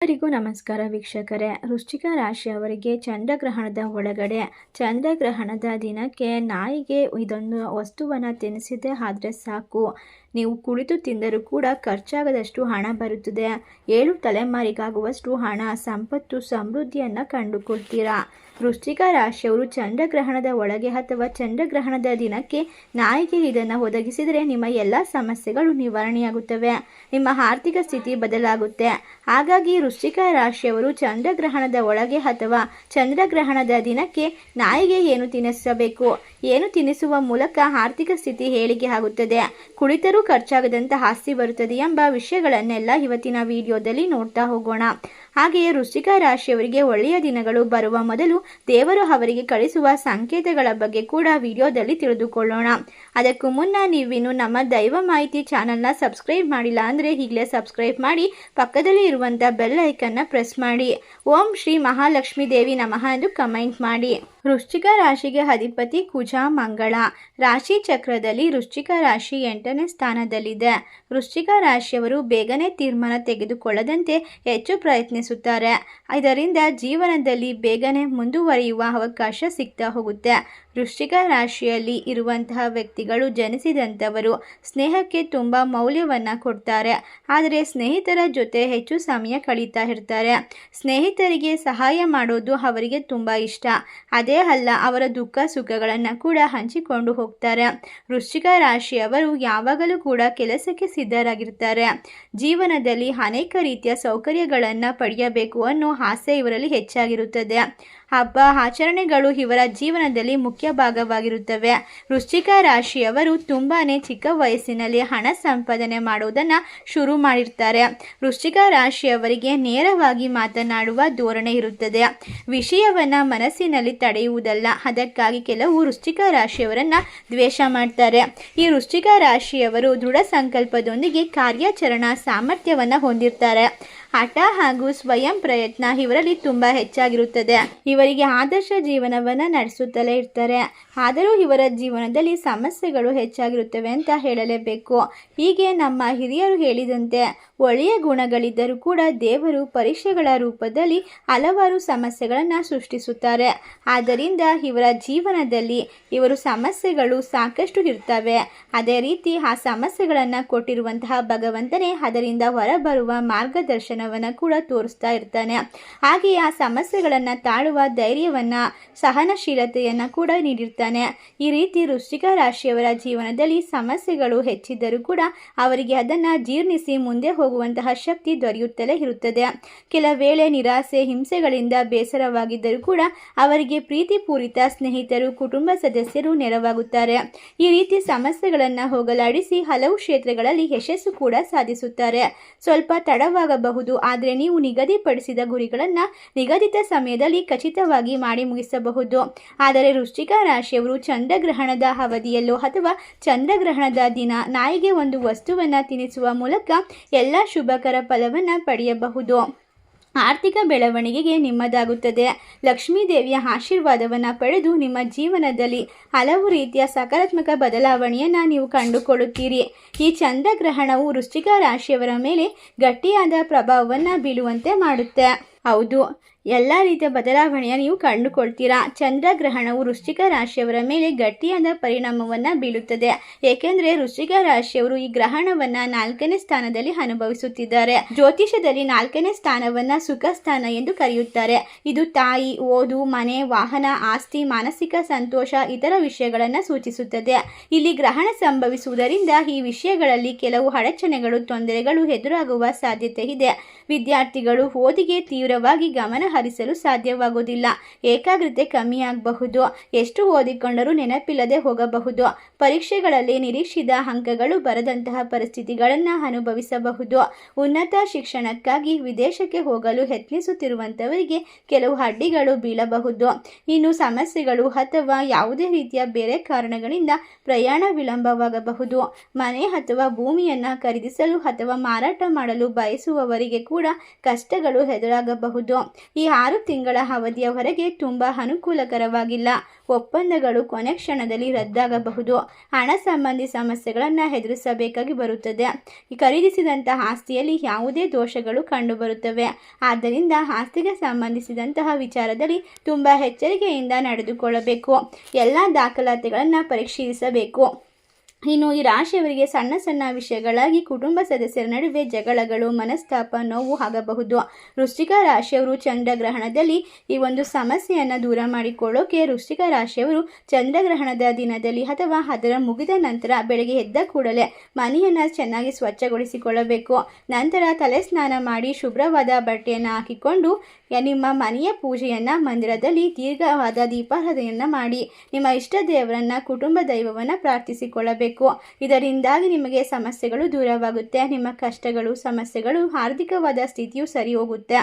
ಎಲ್ಲರಿಗೂ ನಮಸ್ಕಾರ ವೀಕ್ಷಕರೇ. ವೃಶ್ಚಿಕ ರಾಶಿಯವರಿಗೆ ಚಂದ್ರಗ್ರಹಣದ ಒಳಗಡೆ ಚಂದ್ರಗ್ರಹಣದ ದಿನಕ್ಕೆ ನಾಯಿಗೆ ಇದೊಂದು ವಸ್ತುವನ್ನು ತಿನ್ನಿಸಿದೆ ಆದರೆ ಸಾಕು. ನೀವು ಕುಳಿತು ತಿಂದರೂ ಕೂಡ ಖರ್ಚಾಗದಷ್ಟು ಹಣ ಬರುತ್ತದೆ. ಏಳು ತಲೆಮಾರಿಗಾಗುವಷ್ಟು ಹಣ, ಸಂಪತ್ತು, ಸಮೃದ್ಧಿಯನ್ನು ಕಂಡುಕೊಳ್ತೀರಾ? ವೃಶ್ಚಿಕ ರಾಶಿಯವರು ಚಂದ್ರಗ್ರಹಣದ ಒಳಗೆ ಅಥವಾ ಚಂದ್ರಗ್ರಹಣದ ದಿನಕ್ಕೆ ನಾಯಿಗೆ ಇದನ್ನು ಒದಗಿಸಿದರೆ ನಿಮ್ಮ ಎಲ್ಲ ಸಮಸ್ಯೆಗಳು ನಿವಾರಣೆಯಾಗುತ್ತವೆ. ನಿಮ್ಮ ಆರ್ಥಿಕ ಸ್ಥಿತಿ ಬದಲಾಗುತ್ತೆ. ಹಾಗಾಗಿ ವೃಶ್ಚಿಕ ರಾಶಿಯವರು ಚಂದ್ರಗ್ರಹಣದ ಒಳಗೆ ಅಥವಾ ಚಂದ್ರಗ್ರಹಣದ ದಿನಕ್ಕೆ ನಾಯಿಗೆ ಏನು ತಿನ್ನಿಸಬೇಕು ಏನು ತಿನ್ನಿಸುವ ಮೂಲಕ ಆರ್ಥಿಕ ಸ್ಥಿತಿ ಹೇಳಿಕೆ ಆಗುತ್ತದೆ? ಕುಳಿತರೂ ಖರ್ಚಾಗದಂತ ಆಸ್ತಿ ಬರುತ್ತದೆ ಎಂಬ ವಿಷಯಗಳನ್ನೆಲ್ಲ ಇವತ್ತಿನ ವಿಡಿಯೋದಲ್ಲಿ ನೋಡ್ತಾ ಹೋಗೋಣ. ಹಾಗೆಯೇ ವೃಶ್ಚಿಕ ರಾಶಿಯವರಿಗೆ ಒಳ್ಳೆಯ ದಿನಗಳು ಬರುವ ಮೊದಲು ದೇವರು ಅವರಿಗೆ ಕಳಿಸುವ ಸಂಕೇತಗಳ ಬಗ್ಗೆ ಕೂಡ ವಿಡಿಯೋದಲ್ಲಿ ತಿಳಿದುಕೊಳ್ಳೋಣ. ಅದಕ್ಕೂ ಮುನ್ನ ನೀವಿನ್ನು ನಮ್ಮ ದೈವ ಮಾಹಿತಿ ಚಾನಲ್ನ ಸಬ್ಸ್ಕ್ರೈಬ್ ಮಾಡಿಲ್ಲ ಅಂದರೆ ಈಗಲೇ ಸಬ್ಸ್ಕ್ರೈಬ್ ಮಾಡಿ, ಪಕ್ಕದಲ್ಲಿ ಇರುವಂಥ ಬೆಲ್ ಐಕನ್ನ ಪ್ರೆಸ್ ಮಾಡಿ. ಓಂ ಶ್ರೀ ಮಹಾಲಕ್ಷ್ಮೀ ದೇವಿ ನಮಃ ಎಂದು ಕಮೆಂಟ್ ಮಾಡಿ. ವೃಶ್ಚಿಕ ರಾಶಿಗೆ ಅಧಿಪತಿ ಕುಜ ಮಂಗಳ. ರಾಶಿ ಚಕ್ರದಲ್ಲಿ ವೃಶ್ಚಿಕ ರಾಶಿ ಎಂಟನೇ ಸ್ಥಾನದಲ್ಲಿದೆ. ವೃಶ್ಚಿಕ ರಾಶಿಯವರು ಬೇಗನೆ ತೀರ್ಮಾನ ತೆಗೆದುಕೊಳ್ಳದಂತೆ ಹೆಚ್ಚು ಪ್ರಯತ್ನಿಸುತ್ತಾರೆ. ಇದರಿಂದ ಜೀವನದಲ್ಲಿ ಬೇಗನೆ ಮುಂದುವರಿಯುವ ಅವಕಾಶ ಸಿಗ್ತಾ ಹೋಗುತ್ತೆ. ವೃಶ್ಚಿಕ ರಾಶಿಯಲ್ಲಿ ಇರುವಂತಹ ವ್ಯಕ್ತಿಗಳು ಜನಿಸಿದಂಥವರು ಸ್ನೇಹಕ್ಕೆ ತುಂಬ ಮೌಲ್ಯವನ್ನು ಕೊಡ್ತಾರೆ. ಆದರೆ ಸ್ನೇಹಿತರ ಜೊತೆ ಹೆಚ್ಚು ಸಮಯ ಕಳೀತಾ ಇರ್ತಾರೆ. ಸ್ನೇಹಿತರಿಗೆ ಸಹಾಯ ಮಾಡೋದು ಅವರಿಗೆ ತುಂಬ ಇಷ್ಟ. ಅದೇ ಅಲ್ಲ, ಅವರ ದುಃಖ ಸುಖಗಳನ್ನು ಕೂಡ ಹಂಚಿಕೊಂಡು ಹೋಗ್ತಾರೆ. ವೃಶ್ಚಿಕ ರಾಶಿಯವರು ಯಾವಾಗಲೂ ಕೂಡ ಕೆಲಸಕ್ಕೆ ಸಿದ್ಧರಾಗಿರ್ತಾರೆ. ಜೀವನದಲ್ಲಿ ಅನೇಕ ರೀತಿಯ ಸೌಕರ್ಯಗಳನ್ನು ಪಡೆಯಬೇಕು ಅನ್ನೋ ಆಸೆ ಇವರಲ್ಲಿ ಹೆಚ್ಚಾಗಿರುತ್ತದೆ. ಹಬ್ಬ ಆಚರಣೆಗಳು ಇವರ ಜೀವನದಲ್ಲಿ ಮುಖ್ಯ ಭಾಗವಾಗಿರುತ್ತವೆ. ವೃಶ್ಚಿಕ ರಾಶಿಯವರು ತುಂಬಾ ಚಿಕ್ಕ ವಯಸ್ಸಿನಲ್ಲಿ ಹಣ ಸಂಪಾದನೆ ಮಾಡುವುದನ್ನು ಶುರು ಮಾಡಿರ್ತಾರೆ. ವೃಶ್ಚಿಕ ರಾಶಿಯವರಿಗೆ ನೇರವಾಗಿ ಮಾತನಾಡುವ ಧೋರಣೆ ಇರುತ್ತದೆ. ವಿಷಯವನ್ನು ಮನಸ್ಸಿನಲ್ಲಿ ತಡೆಯುವುದಲ್ಲ. ಅದಕ್ಕಾಗಿ ಕೆಲವು ವೃಶ್ಚಿಕ ರಾಶಿಯವರನ್ನು ದ್ವೇಷ ಮಾಡ್ತಾರೆ. ಈ ವೃಶ್ಚಿಕ ರಾಶಿಯವರು ದೃಢ ಸಂಕಲ್ಪದೊಂದಿಗೆ ಕಾರ್ಯಾಚರಣಾ ಸಾಮರ್ಥ್ಯವನ್ನು ಹೊಂದಿರ್ತಾರೆ. ಹಠ ಹಾಗೂ ಸ್ವಯಂ ಪ್ರಯತ್ನ ಇವರಲ್ಲಿ ತುಂಬ ಹೆಚ್ಚಾಗಿರುತ್ತದೆ. ಇವರಿಗೆ ಆದರ್ಶ ಜೀವನವನ್ನು ನಡೆಸುತ್ತಲೇ ಇರ್ತಾರೆ. ಆದರೂ ಇವರ ಜೀವನದಲ್ಲಿ ಸಮಸ್ಯೆಗಳು ಹೆಚ್ಚಾಗಿರುತ್ತವೆ ಅಂತ ಹೇಳಲೇಬೇಕು. ಹೀಗೆ ನಮ್ಮ ಹಿರಿಯರು ಹೇಳಿದಂತೆ ಒಳ್ಳೆಯ ಗುಣಗಳಿದ್ದರೂ ಕೂಡ ದೇವರು ಪರೀಕ್ಷೆಗಳ ರೂಪದಲ್ಲಿ ಹಲವಾರು ಸಮಸ್ಯೆಗಳನ್ನು ಸೃಷ್ಟಿಸುತ್ತಾರೆ. ಆದ್ದರಿಂದ ಇವರ ಜೀವನದಲ್ಲಿ ಇವರು ಸಮಸ್ಯೆಗಳು ಸಾಕಷ್ಟು ಇರ್ತವೆ. ಅದೇ ರೀತಿ ಆ ಸಮಸ್ಯೆಗಳನ್ನು ಕೊಟ್ಟಿರುವಂತಹ ಭಗವಂತನೇ ಅದರಿಂದ ಹೊರಬರುವ ಮಾರ್ಗದರ್ಶನವನ್ನು ಕೂಡ ತೋರಿಸ್ತಾ ಇರ್ತಾನೆ. ಹಾಗೆಯೇ ಆ ಸಮಸ್ಯೆಗಳನ್ನು ತಾಳುವ ಧೈರ್ಯವನ್ನ, ಸಹನಶೀಲತೆಯನ್ನು ಕೂಡ ನೀಡಿರ್ತಾನೆ. ಈ ರೀತಿ ವೃಶ್ಚಿಕ ರಾಶಿಯವರ ಜೀವನದಲ್ಲಿ ಸಮಸ್ಯೆಗಳು ಹೆಚ್ಚಿದ್ದರೂ ಕೂಡ ಅವರಿಗೆ ಅದನ್ನ ಜೀರ್ಣಿಸಿ ಮುಂದೆ ಹೋಗುವಂತಹ ಶಕ್ತಿ ದೊರೆಯುತ್ತಲೇ ಇರುತ್ತದೆ. ಕೆಲ ವೇಳೆ ನಿರಾಸೆ, ಹಿಂಸೆಗಳಿಂದ ಬೇಸರವಾಗಿದ್ದರೂ ಕೂಡ ಅವರಿಗೆ ಪ್ರೀತಿಪೂರಿತ ಸ್ನೇಹಿತರು, ಕುಟುಂಬ ಸದಸ್ಯರು ನೆರವಾಗುತ್ತಾರೆ. ಈ ರೀತಿ ಸಮಸ್ಯೆಗಳನ್ನು ಹೋಗಲಾಡಿಸಿ ಹಲವು ಕ್ಷೇತ್ರಗಳಲ್ಲಿ ಯಶಸ್ಸು ಕೂಡ ಸಾಧಿಸುತ್ತಾರೆ. ಸ್ವಲ್ಪ ತಡವಾಗಬಹುದು. ಆದರೆ ನೀವು ನಿಗದಿಪಡಿಸಿದ ಗುರಿಗಳನ್ನು ನಿಗದಿತ ಸಮಯದಲ್ಲಿ ಖಚಿತವಾಗಿ ಮಾಡಿ ಮುಗಿಸಬಹುದು. ಆದರೆ ವೃಶ್ಚಿಕ ರಾಶಿಯವರು ಚಂದ್ರಗ್ರಹಣದ ಅವಧಿಯಲ್ಲೋ ಅಥವಾ ಚಂದ್ರಗ್ರಹಣದ ದಿನ ನಾಯಿಗೆ ಒಂದು ವಸ್ತುವನ್ನು ತಿನ್ನಿಸುವ ಮೂಲಕ ಎಲ್ಲ ಶುಭಕರ ಫಲವನ್ನು ಪಡೆಯಬಹುದು. ಆರ್ಥಿಕ ಬೆಳವಣಿಗೆಗೆ ನಿಮ್ಮದಾಗುತ್ತದೆ. ಲಕ್ಷ್ಮೀ ದೇವಿಯ ಆಶೀರ್ವಾದವನ್ನು ಪಡೆದು ನಿಮ್ಮ ಜೀವನದಲ್ಲಿ ಹಲವು ರೀತಿಯ ಸಕಾರಾತ್ಮಕ ಬದಲಾವಣೆಯನ್ನು ನೀವು ಕಂಡುಕೊಳ್ಳುತ್ತೀರಿ. ಈ ಚಂದ್ರಗ್ರಹಣವು ವೃಶ್ಚಿಕ ರಾಶಿಯವರ ಮೇಲೆ ಗಟ್ಟಿಯಾದ ಪ್ರಭಾವವನ್ನು ಬೀಳುವಂತೆ ಮಾಡುತ್ತೆ. ಹೌದು ಎಲ್ಲ ರೀತಿಯ ಬದಲಾವಣೆಯ ನೀವು ಕಂಡುಕೊಳ್ತೀರಾ? ಚಂದ್ರಗ್ರಹಣವು ವೃಶ್ಚಿಕ ರಾಶಿಯವರ ಮೇಲೆ ಗಟ್ಟಿಯಾದ ಪರಿಣಾಮವನ್ನು ಬೀಳುತ್ತದೆ. ಏಕೆಂದರೆ ವೃಶ್ಚಿಕ ರಾಶಿಯವರು ಈ ಗ್ರಹಣವನ್ನು ನಾಲ್ಕನೇ ಸ್ಥಾನದಲ್ಲಿ ಅನುಭವಿಸುತ್ತಿದ್ದಾರೆ. ಜ್ಯೋತಿಷದಲ್ಲಿ ನಾಲ್ಕನೇ ಸ್ಥಾನವನ್ನು ಸುಖ ಸ್ಥಾನ ಎಂದು ಕರೆಯುತ್ತಾರೆ. ಇದು ತಾಯಿ, ಓದು, ಮನೆ, ವಾಹನ, ಆಸ್ತಿ, ಮಾನಸಿಕ ಸಂತೋಷ, ಇತರ ವಿಷಯಗಳನ್ನು ಸೂಚಿಸುತ್ತದೆ. ಇಲ್ಲಿ ಗ್ರಹಣ ಸಂಭವಿಸುವುದರಿಂದ ಈ ವಿಷಯಗಳಲ್ಲಿ ಕೆಲವು ಅಡಚಣೆಗಳು, ತೊಂದರೆಗಳು ಎದುರಾಗುವ ಸಾಧ್ಯತೆ ಇದೆ. ವಿದ್ಯಾರ್ಥಿಗಳು ಓದಿಗೆ ತೀವ್ರವಾಗಿ ಗಮನ ಹರಿಸಲು ಸಾಧ್ಯವಾಗುವುದಿಲ್ಲ. ಏಕಾಗ್ರತೆ ಕಮ್ಮಿಯಾಗಬಹುದು. ಎಷ್ಟು ಓದಿಕೊಂಡರೂ ನೆನಪಿಲ್ಲದೆ ಹೋಗಬಹುದು. ಪರೀಕ್ಷೆಗಳಲ್ಲಿ ನಿರೀಕ್ಷಿತ ಅಂಕಗಳು ಬರದಂತಹ ಪರಿಸ್ಥಿತಿಗಳನ್ನು ಅನುಭವಿಸಬಹುದು. ಉನ್ನತ ಶಿಕ್ಷಣಕ್ಕಾಗಿ ವಿದೇಶಕ್ಕೆ ಹೋಗಲು ಯತ್ನಿಸುತ್ತಿರುವಂಥವರಿಗೆ ಕೆಲವು ಅಡ್ಡಿಗಳು ಬೀಳಬಹುದು. ಇನ್ನು ಸಮಸ್ಯೆಗಳು ಅಥವಾ ಯಾವುದೇ ರೀತಿಯ ಬೇರೆ ಕಾರಣಗಳಿಂದ ಪ್ರಯಾಣ ವಿಳಂಬವಾಗಬಹುದು. ಮನೆ ಅಥವಾ ಭೂಮಿಯನ್ನು ಖರೀದಿಸಲು ಅಥವಾ ಮಾರಾಟ ಮಾಡಲು ಬಯಸುವವರಿಗೆ ಕೂಡ ಕಷ್ಟಗಳು ಎದುರಾಗಬಹುದು. ಈ ಆರು ತಿಂಗಳ ಅವಧಿಯವರೆಗೆ ತುಂಬ ಅನುಕೂಲಕರವಾಗಿಲ್ಲ. ಒಪ್ಪಂದಗಳು ಕೊನೆ ಕ್ಷಣದಲ್ಲಿ ರದ್ದಾಗಬಹುದು. ಹಣ ಸಂಬಂಧಿ ಸಮಸ್ಯೆಗಳನ್ನು ಎದುರಿಸಬೇಕಾಗಿ ಬರುತ್ತದೆ. ಖರೀದಿಸಿದಂತಹ ಆಸ್ತಿಯಲ್ಲಿ ಯಾವುದೇ ದೋಷಗಳು ಕಂಡುಬರುತ್ತವೆ. ಆದ್ದರಿಂದ ಆಸ್ತಿಗೆ ಸಂಬಂಧಿಸಿದಂತಹ ವಿಚಾರದಲ್ಲಿ ತುಂಬ ಎಚ್ಚರಿಕೆಯಿಂದ ನಡೆದುಕೊಳ್ಳಬೇಕು. ಎಲ್ಲ ದಾಖಲಾತಿಗಳನ್ನು ಪರಿಶೀಲಿಸಬೇಕು. ಇನ್ನು ಈ ರಾಶಿಯವರಿಗೆ ಸಣ್ಣ ಸಣ್ಣ ವಿಷಯಗಳಾಗಿ ಕುಟುಂಬ ಸದಸ್ಯರ ನಡುವೆ ಜಗಳಗಳು, ಮನಸ್ತಾಪ, ನೋವು ಆಗಬಹುದು. ವೃಶ್ಚಿಕ ರಾಶಿಯವರು ಚಂದ್ರಗ್ರಹಣದಲ್ಲಿ ಈ ಒಂದು ಸಮಸ್ಯೆಯನ್ನು ದೂರ ಮಾಡಿಕೊಳ್ಳೋಕೆ ವೃಶ್ಚಿಕ ರಾಶಿಯವರು ಚಂದ್ರಗ್ರಹಣದ ದಿನದಲ್ಲಿ ಅಥವಾ ಅದರ ಮುಗಿದ ನಂತರ ಬೆಳಗ್ಗೆ ಎದ್ದ ಕೂಡಲೇ ಮನೆಯನ್ನು ಚೆನ್ನಾಗಿ ಸ್ವಚ್ಛಗೊಳಿಸಿಕೊಳ್ಳಬೇಕು. ನಂತರ ತಲೆ ಸ್ನಾನ ಮಾಡಿ ಶುಭ್ರವಾದ ಬಟ್ಟೆಯನ್ನು ಹಾಕಿಕೊಂಡು ನಿಮ್ಮ ಮನೆಯ ಪೂಜೆಯನ್ನು ಮಂದಿರದಲ್ಲಿ ದೀರ್ಘವಾದ ದೀಪಾರಾಧನೆಯನ್ನು ಮಾಡಿ. ನಿಮ್ಮ ಇಷ್ಟ ದೇವರನ್ನು, ಕುಟುಂಬ ದೈವವನ್ನು ಪ್ರಾರ್ಥಿಸಿಕೊಳ್ಳಬೇಕು. ಇದರಿಂದಾಗಿ ನಿಮಗೆ ಸಮಸ್ಯೆಗಳು ದೂರವಾಗುತ್ತೆ. ನಿಮ್ಮ ಕಷ್ಟಗಳು, ಸಮಸ್ಯೆಗಳು, ಆರ್ಥಿಕವಾದ ಸ್ಥಿತಿಯು ಸರಿ ಹೋಗುತ್ತೆ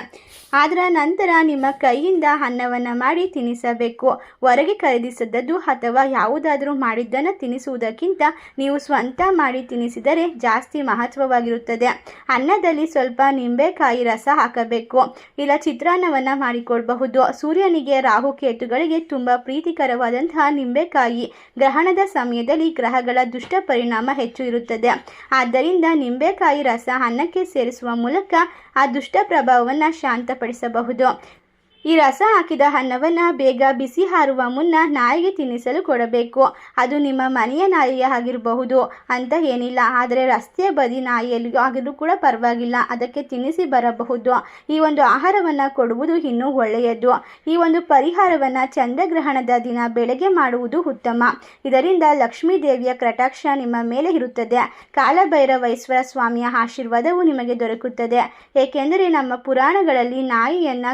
ಅದರ ನಂತರ ನಿಮ್ಮ ಕೈಯಿಂದ ಅನ್ನವನ್ನು ಮಾಡಿ ತಿನ್ನಿಸಬೇಕು ಹೊರಗೆ ಖರೀದಿಸಿದ್ದದ್ದು ಅಥವಾ ಯಾವುದಾದರೂ ಮಾಡಿದ್ದನ್ನು ತಿನ್ನಿಸುವುದಕ್ಕಿಂತ ನೀವು ಸ್ವಂತ ಮಾಡಿ ತಿನ್ನಿಸಿದರೆ ಜಾಸ್ತಿ ಮಹತ್ವವಾಗಿರುತ್ತದೆ. ಅನ್ನದಲ್ಲಿ ಸ್ವಲ್ಪ ನಿಂಬೆಕಾಯಿ ರಸ ಹಾಕಬೇಕು. ಇಲ್ಲ ಚಿತ್ರಾನ್ನವನ್ನು ಮಾಡಿಕೊಳ್ಬಹುದು. ಸೂರ್ಯನಿಗೆ ರಾಹು ಕೇತುಗಳಿಗೆ ತುಂಬ ಪ್ರೀತಿಕರವಾದಂತಹ ನಿಂಬೆಕಾಯಿ. ಗ್ರಹಣದ ಸಮಯದಲ್ಲಿ ಗ್ರಹಗಳ ದುಷ್ಟ ಪರಿಣಾಮ ಹೆಚ್ಚು ಇರುತ್ತದೆ. ಆದ್ದರಿಂದ ನಿಂಬೆಕಾಯಿ ರಸ ಅನ್ನಕ್ಕೆ ಸೇರಿಸುವ ಮೂಲಕ ಆ ದುಷ್ಟ ಪ್ರಭಾವವನ್ನು ಶಾಂತಪಡಿಸಬಹುದು. ಈ ರಸ ಹಾಕಿದ ಅನ್ನವನ್ನು ಬೇಗ ಬಿಸಿ ಹಾರುವ ಮುನ್ನ ನಾಯಿಗೆ ತಿನ್ನಿಸಲು ಕೊಡಬೇಕು. ಅದು ನಿಮ್ಮ ಮನೆಯ ನಾಯಿಯೇ ಆಗಿರಬಹುದು ಅಂತ ಏನಿಲ್ಲ. ಆದರೆ ರಸ್ತೆಯ ಬದಿ ನಾಯಿಯಲ್ಲಿಯೂ ಆಗಿದ್ರೂ ಕೂಡ ಪರವಾಗಿಲ್ಲ. ಅದಕ್ಕೆ ತಿನ್ನಿಸಿ ಬರಬಹುದು. ಈ ಒಂದು ಆಹಾರವನ್ನು ಕೊಡುವುದು ಇನ್ನೂ ಒಳ್ಳೆಯದು. ಈ ಒಂದು ಪರಿಹಾರವನ್ನು ಚಂದ್ರಗ್ರಹಣದ ದಿನ ಬೆಳಗ್ಗೆ ಮಾಡುವುದು ಉತ್ತಮ. ಇದರಿಂದ ಲಕ್ಷ್ಮೀ ದೇವಿಯ ಕಟಾಕ್ಷ ನಿಮ್ಮ ಮೇಲೆ ಇರುತ್ತದೆ. ಕಾಲಭೈರವೈಶ್ವರ ಸ್ವಾಮಿಯ ಆಶೀರ್ವಾದವು ನಿಮಗೆ ದೊರಕುತ್ತದೆ. ಏಕೆಂದರೆ ನಮ್ಮ ಪುರಾಣಗಳಲ್ಲಿ ನಾಯಿಯನ್ನ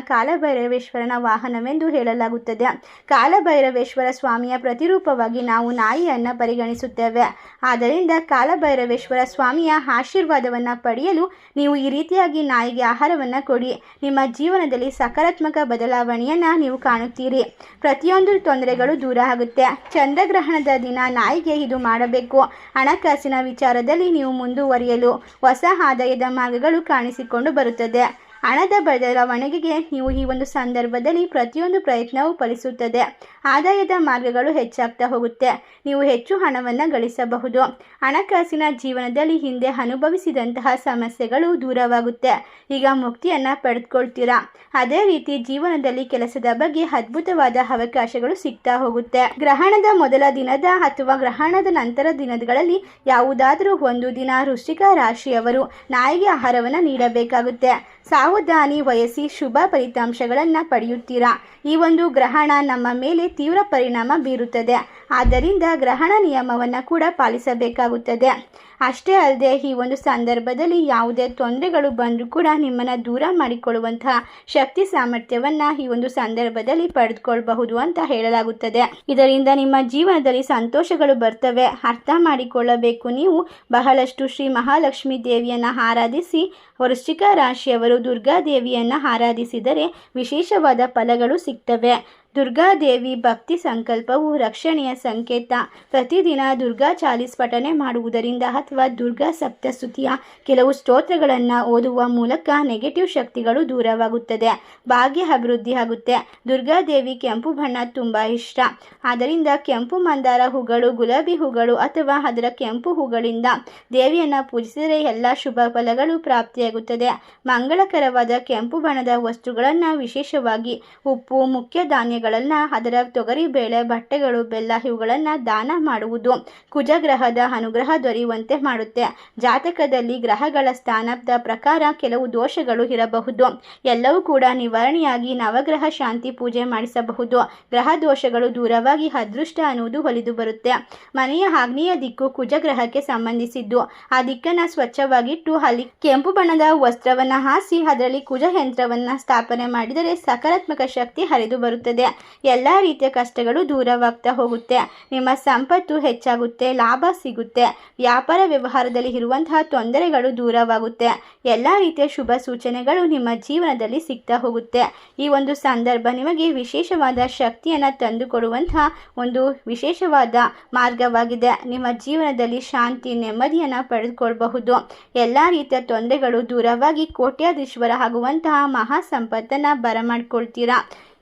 ಕಾಲಭೈರವೇಶ್ವರನ ವಾಹನವೆಂದು ಹೇಳಲಾಗುತ್ತದೆ. ಕಾಲಭೈರವೇಶ್ವರ ಸ್ವಾಮಿಯ ಪ್ರತಿರೂಪವಾಗಿ ನಾವು ನಾಯಿಯನ್ನು ಪರಿಗಣಿಸುತ್ತೇವೆ. ಆದ್ದರಿಂದ ಕಾಲಭೈರವೇಶ್ವರ ಸ್ವಾಮಿಯ ಆಶೀರ್ವಾದವನ್ನು ಪಡೆಯಲು ನೀವು ಈ ರೀತಿಯಾಗಿ ನಾಯಿಗೆ ಆಹಾರವನ್ನು ಕೊಡಿ. ನಿಮ್ಮ ಜೀವನದಲ್ಲಿ ಸಕಾರಾತ್ಮಕ ಬದಲಾವಣೆಯನ್ನು ನೀವು ಕಾಣುತ್ತೀರಿ. ಪ್ರತಿಯೊಂದು ತೊಂದರೆಗಳು ದೂರ ಆಗುತ್ತೆ. ಚಂದ್ರಗ್ರಹಣದ ದಿನ ನಾಯಿಗೆ ಇದು ಮಾಡಬೇಕು. ಹಣಕಾಸಿನ ವಿಚಾರದಲ್ಲಿ ನೀವು ಮುಂದುವರಿಯಲು ಹೊಸ ಆದಾಯದ ಮಾರ್ಗಗಳು ಕಾಣಿಸಿಕೊಂಡು ಬರುತ್ತದೆ. ಹಣದ ಬದಲಾವಣೆಗೆ ನೀವು ಈ ಒಂದು ಸಂದರ್ಭದಲ್ಲಿ ಪ್ರತಿಯೊಂದು ಪ್ರಯತ್ನವೂ ಫಲಿಸುತ್ತದೆ. ಆದಾಯದ ಮಾರ್ಗಗಳು ಹೆಚ್ಚಾಗ್ತಾ ಹೋಗುತ್ತೆ. ನೀವು ಹೆಚ್ಚು ಹಣವನ್ನು ಗಳಿಸಬಹುದು. ಹಣಕಾಸಿನ ಜೀವನದಲ್ಲಿ ಹಿಂದೆ ಅನುಭವಿಸಿದಂತಹ ಸಮಸ್ಯೆಗಳು ದೂರವಾಗುತ್ತೆ. ಈಗ ಮುಕ್ತಿಯನ್ನು ಪಡೆದುಕೊಳ್ತೀರಾ? ಅದೇ ರೀತಿ ಜೀವನದಲ್ಲಿ ಕೆಲಸದ ಬಗ್ಗೆ ಅದ್ಭುತವಾದ ಅವಕಾಶಗಳು ಸಿಗ್ತಾ ಹೋಗುತ್ತೆ. ಗ್ರಹಣದ ಮೊದಲ ದಿನದ ಅಥವಾ ಗ್ರಹಣದ ನಂತರ ದಿನಗಳಲ್ಲಿ ಯಾವುದಾದರೂ ಒಂದು ದಿನ ವೃಶ್ಚಿಕ ರಾಶಿಯವರು ನಾಯಿಗೆ ಆಹಾರವನ್ನು ನೀಡಬೇಕಾಗುತ್ತೆ. ಸಾವಧಾನಿ ವಯಸ್ಸಿ ಶುಭ ಫಲಿತಾಂಶಗಳನ್ನು ಪಡೆಯುತ್ತೀರಾ? ಈ ಒಂದು ಗ್ರಹಣ ನಮ್ಮ ಮೇಲೆ ತೀವ್ರ ಪರಿಣಾಮ ಬೀರುತ್ತದೆ. ಆದ್ದರಿಂದ ಗ್ರಹಣ ನಿಯಮವನ್ನು ಕೂಡ ಪಾಲಿಸಬೇಕಾಗುತ್ತದೆ. ಅಷ್ಟೇ ಅಲ್ಲದೆ ಈ ಒಂದು ಸಂದರ್ಭದಲ್ಲಿ ಯಾವುದೇ ತೊಂದರೆಗಳು ಬಂದರೂ ಕೂಡ ನಿಮ್ಮನ್ನು ದೂರ ಮಾಡಿಕೊಳ್ಳುವಂತಹ ಶಕ್ತಿ ಸಾಮರ್ಥ್ಯವನ್ನು ಈ ಒಂದು ಸಂದರ್ಭದಲ್ಲಿ ಪಡೆದುಕೊಳ್ಳಬಹುದು ಅಂತ ಹೇಳಲಾಗುತ್ತದೆ. ಇದರಿಂದ ನಿಮ್ಮ ಜೀವನದಲ್ಲಿ ಸಂತೋಷಗಳು ಬರ್ತವೆ. ಅರ್ಥ ಮಾಡಿಕೊಳ್ಳಬೇಕು. ನೀವು ಬಹಳಷ್ಟು ಶ್ರೀ ಮಹಾಲಕ್ಷ್ಮಿ ದೇವಿಯನ್ನು ಆರಾಧಿಸಿ, ವೃಶ್ಚಿಕ ರಾಶಿಯವರು ದುರ್ಗಾದೇವಿಯನ್ನು ಆರಾಧಿಸಿದರೆ ವಿಶೇಷವಾದ ಫಲಗಳು ಸಿಗ್ತವೆ. ದುರ್ಗಾದೇವಿ ಭಕ್ತಿ ಸಂಕಲ್ಪವು ರಕ್ಷಣೆಯ ಸಂಕೇತ. ಪ್ರತಿದಿನ ದುರ್ಗಾ ಚಾಲೀಸ್ ಪಠನೆ ಮಾಡುವುದರಿಂದ ಅಥವಾ ದುರ್ಗಾ ಸಪ್ತಸ್ತುತಿಯ ಕೆಲವು ಸ್ತೋತ್ರಗಳನ್ನು ಓದುವ ಮೂಲಕ ನೆಗೆಟಿವ್ ಶಕ್ತಿಗಳು ದೂರವಾಗುತ್ತದೆ. ಭಾಗ್ಯ ಅಭಿವೃದ್ಧಿ ಆಗುತ್ತೆ. ದುರ್ಗಾದೇವಿ ಕೆಂಪು ಬಣ್ಣ ತುಂಬ ಇಷ್ಟ. ಆದ್ದರಿಂದ ಕೆಂಪು ಮಂದಾರ ಹೂಗಳು, ಗುಲಾಬಿ ಹೂಗಳು ಅಥವಾ ಅದರ ಕೆಂಪು ಹೂಗಳಿಂದ ದೇವಿಯನ್ನು ಪೂಜಿಸಿದರೆ ಎಲ್ಲ ಶುಭ ಫಲಗಳು ಪ್ರಾಪ್ತಿಯಾಗುತ್ತದೆ. ಮಂಗಳಕರವಾದ ಕೆಂಪು ಬಣ್ಣದ ವಸ್ತುಗಳನ್ನು ವಿಶೇಷವಾಗಿ ಉಪ್ಪು, ಮುಖ್ಯ ಧಾನ್ಯಗಳನ್ನು ಅದರ ತೊಗರಿಬೇಳೆ ಬಟ್ಟೆಗಳು, ಬೆಲ್ಲ ಇವುಗಳನ್ನು ದಾನ ಮಾಡುವುದು. ಕುಜಗ್ರಹದ ಅನುಗ್ರಹ ದೊರೆಯುವಂತೆ ಮಾಡುತ್ತೆ. ಜಾತಕದಲ್ಲಿ ಗ್ರಹಗಳ ಸ್ಥಾನದ ಪ್ರಕಾರ ಕೆಲವು ದೋಷಗಳು ಇರಬಹುದು. ಎಲ್ಲವೂ ಕೂಡ ನಿವಾರಣೆಯಾಗಿ ನವಗ್ರಹ ಶಾಂತಿ ಪೂಜೆ ಮಾಡಿಸಬಹುದು. ಗ್ರಹ ದೋಷಗಳು ದೂರವಾಗಿ ಅದೃಷ್ಟ ಅನ್ನುವುದು ಒಲಿದು ಬರುತ್ತೆ. ಮನೆಯ ಆಗ್ನೇಯ ದಿಕ್ಕು ಕುಜಗ್ರಹಕ್ಕೆ ಸಂಬಂಧಿಸಿದ್ದು. ಆ ದಿಕ್ಕನ್ನು ಸ್ವಚ್ಛವಾಗಿಟ್ಟು ಅಲ್ಲಿ ಕೆಂಪು ಬಣ್ಣದ ವಸ್ತ್ರವನ್ನು ಹಾಸಿ, ಅದರಲ್ಲಿ ಕುಜ ಯಂತ್ರವನ್ನು ಸ್ಥಾಪನೆ ಮಾಡಿದರೆ ಸಕಾರಾತ್ಮಕ ಶಕ್ತಿ ಹರಿದು ಬರುತ್ತದೆ. ಎಲ್ಲ ರೀತಿಯ ಕಷ್ಟಗಳು ದೂರವಾಗ್ತಾ ಹೋಗುತ್ತೆ. ನಿಮ್ಮ ಸಂಪತ್ತು ಹೆಚ್ಚಾಗುತ್ತೆ, ಲಾಭ ಸಿಗುತ್ತೆ. ವ್ಯಾಪಾರ ವ್ಯವಹಾರದಲ್ಲಿ ಇರುವಂತಹ ತೊಂದರೆಗಳು ದೂರವಾಗುತ್ತೆ. ಎಲ್ಲ ರೀತಿಯ ಶುಭ ಸೂಚನೆಗಳು ನಿಮ್ಮ ಜೀವನದಲ್ಲಿ ಸಿಗ್ತಾ ಹೋಗುತ್ತೆ. ಈ ಒಂದು ಸಂದರ್ಭ ನಿಮಗೆ ವಿಶೇಷವಾದ ಶಕ್ತಿಯನ್ನು ತಂದುಕೊಡುವಂತಹ ಒಂದು ವಿಶೇಷವಾದ ಮಾರ್ಗವಾಗಿದೆ. ನಿಮ್ಮ ಜೀವನದಲ್ಲಿ ಶಾಂತಿ, ನೆಮ್ಮದಿಯನ್ನು ಪಡೆದುಕೊಳ್ಬಹುದು. ಎಲ್ಲ ರೀತಿಯ ತೊಂದರೆಗಳು ದೂರವಾಗಿ ಕೋಟ್ಯಾಧೀಶ್ವರ ಆಗುವಂತಹ ಮಹಾ ಸಂಪತ್ತನ್ನು ಬರಮಾಡ್ಕೊಳ್ತೀರಾ?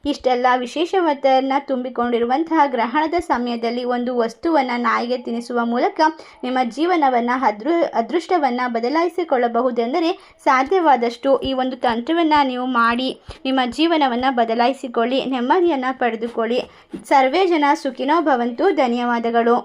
ಇಷ್ಟೆಲ್ಲ ವಿಶೇಷವತ್ತನ್ನು ತುಂಬಿಕೊಂಡಿರುವಂತಹ ಗ್ರಹಣದ ಸಮಯದಲ್ಲಿ ಒಂದು ವಸ್ತುವನ್ನು ನಾಯಿಗೆ ತಿನ್ನಿಸುವ ಮೂಲಕ ನಿಮ್ಮ ಜೀವನವನ್ನು ಅದೃ ಅದೃಷ್ಟವನ್ನು ಬದಲಾಯಿಸಿಕೊಳ್ಳಬಹುದೆಂದರೆ ಸಾಧ್ಯವಾದಷ್ಟು ಈ ಒಂದು ತಂತ್ರವನ್ನು ನೀವು ಮಾಡಿ ನಿಮ್ಮ ಜೀವನವನ್ನು ಬದಲಾಯಿಸಿಕೊಳ್ಳಿ, ನೆಮ್ಮದಿಯನ್ನು ಪಡೆದುಕೊಳ್ಳಿ. ಸರ್ವೇ ಜನ ಸುಖಿನೋ ಭವಂತು. ಧನ್ಯವಾದಗಳು.